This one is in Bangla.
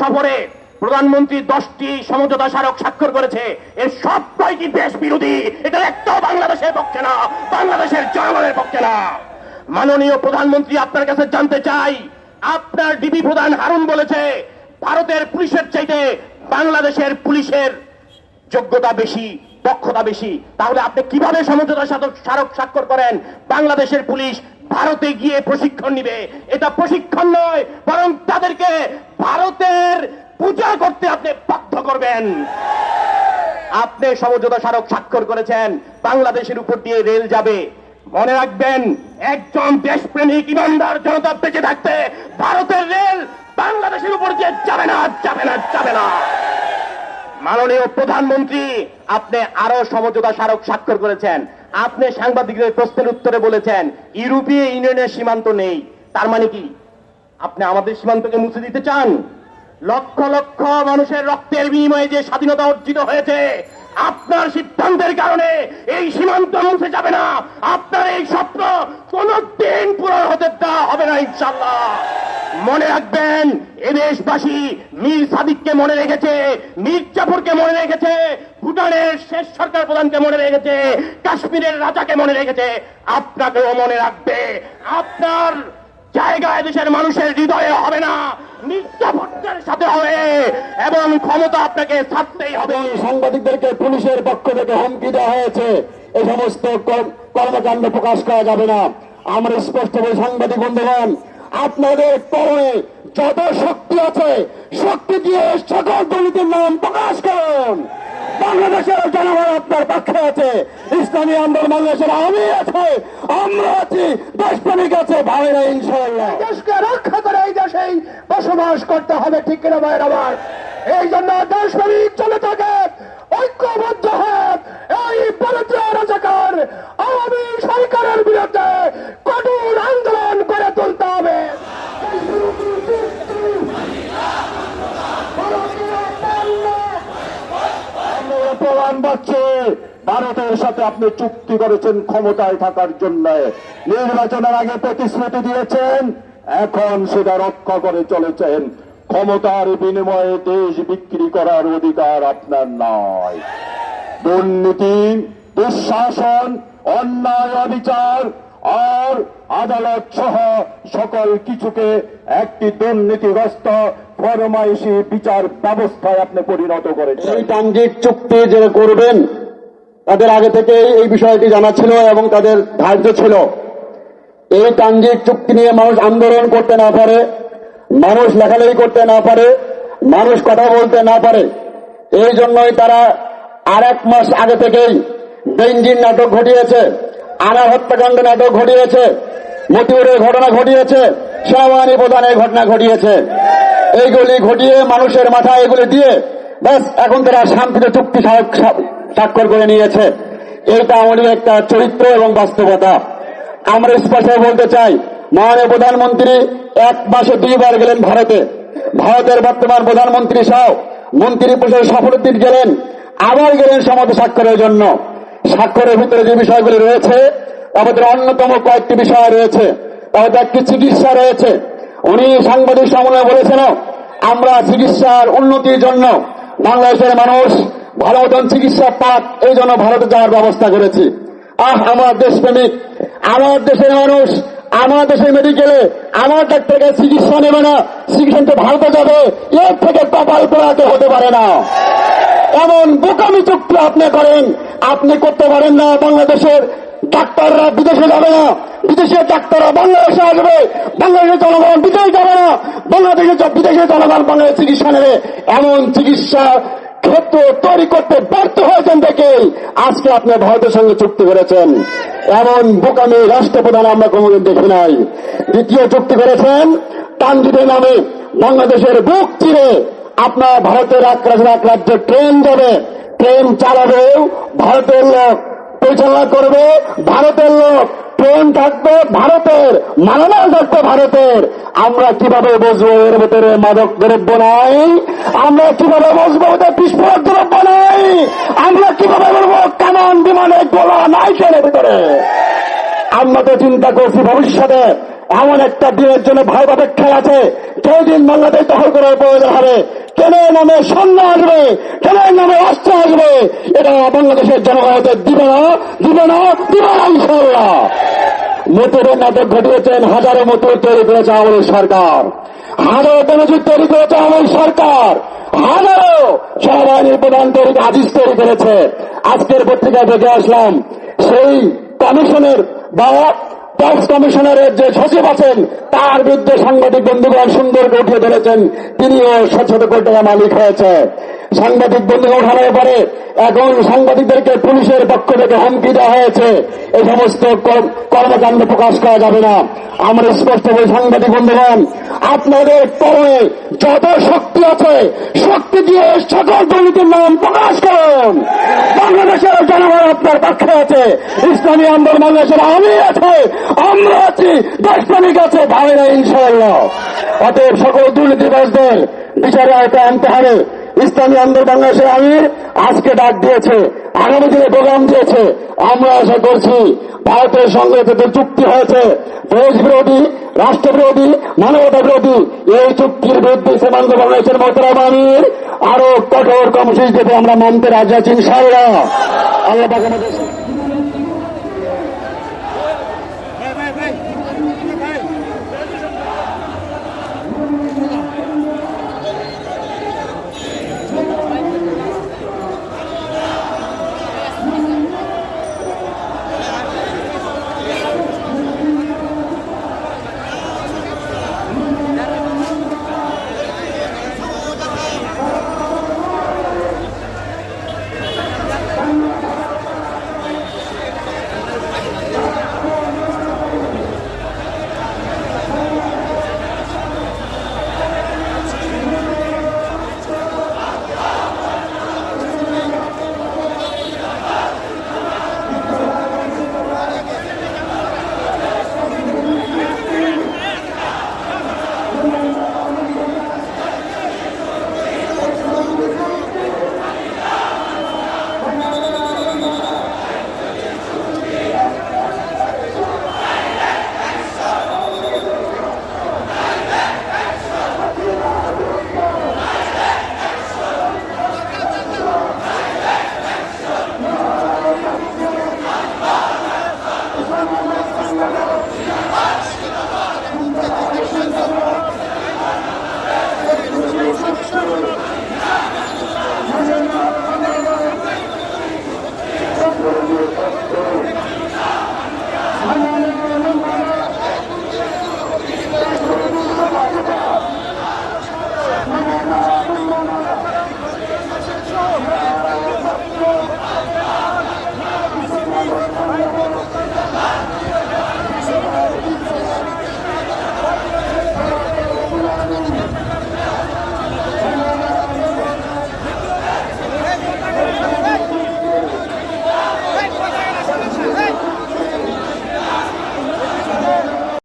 সফরে প্রধানমন্ত্রী দশটি সমঝোতা স্মারক স্বাক্ষর করেছে। এর সব কয়টি দেশ বিরোধী। এটা একটাও বাংলাদেশের পক্ষে না, বাংলাদেশের জনগণের পক্ষে না। মাননীয় প্রধানমন্ত্রী, আপনার কাছে জানতে চাই, আপনার ডিবি প্রধান হারুন বলেছে, ভারতের পুলিশের চাইতে বাংলাদেশের পুলিশের যোগ্যতা বেশি, দক্ষতা বেশি। তাহলে আপনি কীভাবে সমঝোতা স্মারক স্বাক্ষর করেন? বাংলাদেশের পুলিশ ভারতে গিয়ে প্রশিক্ষণ নিবে। এটা প্রশিক্ষণ নয়, বরং তাদেরকে ভারতের পূজা করতে আপনি বাধ্য করবেন। আপনি সমঝোতা স্মারক স্বাক্ষর করেছেন, বাংলাদেশের উপর দিয়ে রেল যাবে। মনে রাখবেন, একজন দেশপ্রেমিক ইমানদার জনতা বেঁচে থাকতে ভারতের রেল বাংলাদেশের উপর দিয়ে যাবে না যাবে না যাবে না। মাননীয় প্রধানমন্ত্রী, আপনি আরও সমঝোতা স্মারক স্বাক্ষর করেছেন। আপনি সাংবাদিকদের প্রশ্নের উত্তরে বলেছেন, ইউরোপীয় ইউনিয়নের সীমান্ত নেই। তার মানে কি? আপনি আমাদের সীমান্তকে মুছে দিতে চান? লক্ষ লক্ষ মানুষের রক্তের বিনিময়ে যে স্বাধীনতা অর্জিত হয়েছে, আপনার সিদ্ধান্তের কারণে এই সীমান্ত মুছে যাবে না। আপনার এই স্বপ্ন কোন দিন পূরণ হতে দেওয়া হবে না ইনশাল্লাহ মনে রাখবেন, এদেশবাসী মীর সাদিককে মনে রেখেছে, মীর জাফরকে মনে রেখেছে, ভুটানের শেষ সরকার প্রধানকে মনে রেখেছে, কাশ্মীরের রাজাকে মনে রেখেছে। আপনাকেও মনে রাখবে, আপনার জায়গায় দেশের মানুষের হৃদয়ে হবে না। মীর জাফরদের সাথে হবে, এবং ক্ষমতা আপনাকে ছাড়তেই হবে। সাংবাদিকদেরকে পুলিশের পক্ষ থেকে হুমকি দেওয়া হয়েছে। এই সমস্ত কর- কর্মকাণ্ড প্রকাশ করা যাবে না। আমরা স্পষ্ট বলি সাংবাদিক বন্ধুগণ আপনাদের পরনে যত শক্তি আছে, শক্তি দিয়ে সকল দলিতের নাম প্রকাশ করুন। বাংলাদেশের জনগণ আপনার পক্ষে আছে, ইসলামী আন্দোলন বাংলাদেশের আমি আছে, আমরা আছি, দেশপ্রেমিক আছে, ভাইরা ইনশাল্লাহ দেশকে রক্ষা করে এই দেশেই বসবাস করতে হবে, ঠিক কিনা ভাইয়ের আমার এই জন্য দেশপ্রেমিক চলে ঐক্যবদ্ধ হয়ে এই ভারতীয় রাজাকার আওয়ামী সরকারের বিরুদ্ধে কঠোর আন্দোলন করে তুলতে হবে আমরা প্রমাণ পাচ্ছে ভারতের সাথে আপনি চুক্তি করেছেন ক্ষমতায় থাকার জন্য। নির্বাচনের আগে প্রতিশ্রুতি দিয়েছেন, এখন সেটা রক্ষা করে চলেছেন। ক্ষমতার বিনিময়ে দেশ বিক্রি করার অধিকার আপনার নয়। দুর্নীতি, দুঃশাসন, অন্যায়, অবিচার আর আদালত সহ সকল কিছুকে একটি দুর্নীতিগ্রস্ত ফরমাইশি বিচার ব্যবস্থায় আপনি পরিণত করেছেন। এই ট্রানজিট চুক্তি যে করবেন, তাদের আগে থেকে এই বিষয়টি জানা ছিল এবং তাদের ধার্য ছিল। এই ট্রানজিট চুক্তি নিয়ে মানুষ আন্দোলন করতে না পারে, মানুষ লেখালেখি করতে না পারে, মানুষ কথা বলতে না পারে। এই জন্যই তারা আর এক মাস আগে থেকেই বেঞ্জিন নাটক ঘটিয়েছে আনার হত্যাকাণ্ড নাটক ঘটিয়েছে, মতিউরের ঘটনা ঘটিয়েছে, সেনাবাহিনী প্রধানের ঘটনা ঘটিয়েছে। এইগুলি ঘটিয়ে মানুষের মাথায় এগুলি দিয়ে, ব্যাস, এখন তারা শান্তিতে চুক্তি স্বা- স্বা- স্বাক্ষর করে নিয়েছে। এইটা আমাদের একটা চরিত্র এবং বাস্তবতা। আমরা স্পষ্ট বলতে চাই, মাননীয় প্রধানমন্ত্রী, এক মাসে দুইবার গেলেন ভারতে। ভারতের বর্তমান প্রধানমন্ত্রী সহ মন্ত্রী পরিষদ সফরুদ্দিন গেলেন, আবার গেলেন সমাজ স্বাক্ষরের জন্য। স্বাক্ষরের ভিতরে যে বিষয়গুলি রয়েছে আমাদের অন্যতম কয়েকটি বিষয় রয়েছে তাদের একটি চিকিৎসা রয়েছে। উনি সাংবাদিক সম্মেলনে বলেছেন, আমরা চিকিৎসার উন্নতির জন্য বাংলাদেশের মানুষ ভালো মতন চিকিৎসা পাক, এই জন্য ভারতে যাওয়ার ব্যবস্থা করেছি। আহ, আমার দেশপ্রেমিক, আমার দেশের মানুষ, আমার দেশের মেডিকেলে আমার ডাক্তারকে চিকিৎসা নেবে না, চিকিৎসা তো ভারতে যাবে, এর থেকে কপাল পোড়াতে হতে পারে না। এমন বোকামি চুক্তি আপনি করেন, আপনি করতে পারেন না বাংলাদেশের ডাক্তাররা বিদেশে যাবে না। বিদেশের ডাক্তাররা বাংলাদেশে আসবে। বাংলাদেশের জনগণ বিদেশে যাবে না। বাংলাদেশের বিদেশের জনগণ বাংলাদেশ চিকিৎসা নেবে। এমন চিকিৎসা ক্ষেত্র তৈরি করতে ব্যর্থ হয়েছেন দেখে আজকে আপনি ভারতের সঙ্গে চুক্তি করেছেন। এমন বোকামি রাষ্ট্রপ্রধান আমরা কোনোদিন দেখি নাই। দ্বিতীয় চুক্তি করেছেন টানজিদের নামে বাংলাদেশের বুক চিরে আপনার ভারতের এক রাজ্যে ট্রেন যাবে। ট্রেন চালাবে ভারতের লোক পরিচালনা করবে ভারতের লোক। ট্রেন থাকবে ভারতের মালামাল থাকবে ভারতের। আমরা কীভাবে বসবো এর ভেতরে মাদক দ্রব্য নাই? আমরা কীভাবে বসবো ওদের বিস্ফোরক দ্রব্য নাই? আমরা কীভাবে বলব কেমন বিমানে গোলা নাই ট্রেনের ভিতরে? আমরা তো চিন্তা করছি ভবিষ্যতে এমন একটা দিনের জন্য ভয় অপেক্ষায় আছে। যেই দিন বাংলাদেশ দখল করার প্রয়োজন হবে কেন নামে সৈন্য আসবে কেন নামে অস্ত্র আসবে। এটা বাংলাদেশের জনগণকে দিবে না দিবে না দিবে না ইনশাল্লাহ মতুরের নাটক ঘটিয়েছেন, হাজারো মতুর তৈরি করেছে আমাদের সরকার। হাজারো বেনজির তৈরি করেছে আমাদের সরকার। হাজারো সেনাবাহিনীর প্রধান তৈরি আজিজ তৈরি করেছে। আজকের পত্রিকায় দেখে আসলাম, সেই কমিশনের বা ট্যাক্স কমিশনারের যে সচিব আছেন, তার বিরুদ্ধে সাংবাদিক বন্ধুগণ সুন্দর করে উঠিয়ে ধরেছেন, তিনিও শত কোটি মালিক হয়েছে। সাংবাদিক বন্ধুকে ওঠানোর পরে এখন সাংবাদিকদেরকে পুলিশের পক্ষ থেকে হুমকি দেওয়া হয়েছে। এই সমস্ত কর- কর্মকাণ্ড প্রকাশ করা যাবে না। আমরা স্পষ্ট বলি সাংবাদিক বন্ধুগণ, আপনাদের পরে যত শক্তি আছে, শক্তি দিয়ে সকল দুর্নীতির নাম প্রকাশ করুন। আপনার পক্ষে আছে। ইসলামী আন্দোলন বাংলাদেশের আমি আছে। আমরা আছি। দেশপ্রেমিক আছে। ভাইরা ইনশাআল্লাহ। অতএব সকল দুর্নীতিবাসদের বিচারে আয়তা আনতে হবে। ইসলামী আন্দোলন বাংলাদেশের আমির আজকে ডাক দিয়েছে। আগামী দিনে প্রোগ্রাম দিয়েছে। আমরা আশা করছি ভারতের সঙ্গে যে চুক্তি হয়েছে। দেশ বিরোধী রাষ্ট্র বিরোধী মানবতা বিরোধী এই চুক্তির বিরুদ্ধে সীমান্ত বাংলাদেশের মতামানির আরও কঠোর কর্মসূচি আমরা মানতে রাজা আছি ইনশাআল্লাহ। আল্লাহ আমাদের